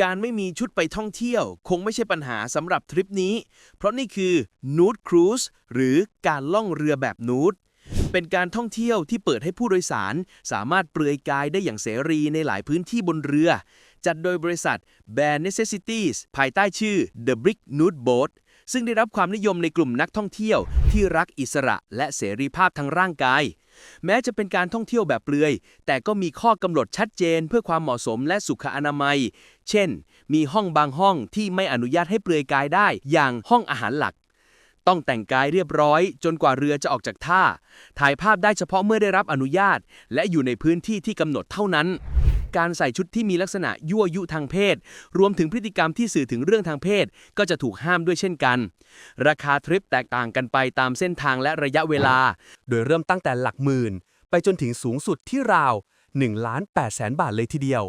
การไม่มีชุดไปท่องเที่ยว คงไม่ใช่ปัญหาสำหรับทริปนี้ เพราะนี่คือ Nude Cruise หรือการล่องเรือแบบนูดเป็นการท่องเที่ยวที่เปิดให้ผู้โดยสาร สามารถเปลือยกายได้อย่างเสรีในหลายพื้นที่บนเรือ จัดโดยบริษัท b a r Necessities ภายใต้ชื่อ The Brick Nude Boat ซึ่งได้รับความนิยมในกลุ่มนักท่องเที่ยวที่รักอิสระและเสรีภาพทางร่างกาย แม้จะเป็นการท่องเที่ยวแบบเปลือย แต่ก็มีข้อกำหนดชัดเจนเพื่อความเหมาะสมและสุขอนามัย เช่น มีห้องบางห้องที่ไม่อนุญาตให้เปลือยกายได้ อย่างห้องอาหารหลัก ต้องแต่งกายเรียบร้อย จนกว่าเรือจะออกจากท่า ถ่ายภาพได้เฉพาะเมื่อได้รับอนุญาต และอยู่ในพื้นที่ที่กำหนดเท่านั้น การใส่ชุดที่มีลักษณะยั่วยุทางเพศ รวมถึงพฤติกรรมที่สื่อถึงเรื่องทางเพศ ก็จะถูกห้ามด้วยเช่นกัน ราคาทริปแตกต่างกันไปตามเส้นทางและระยะเวลา โดยเริ่มตั้งแต่หลักหมื่น ไปจนถึงสูงสุดที่ราว1ล้าน8แสนบาทเลยทีเดียว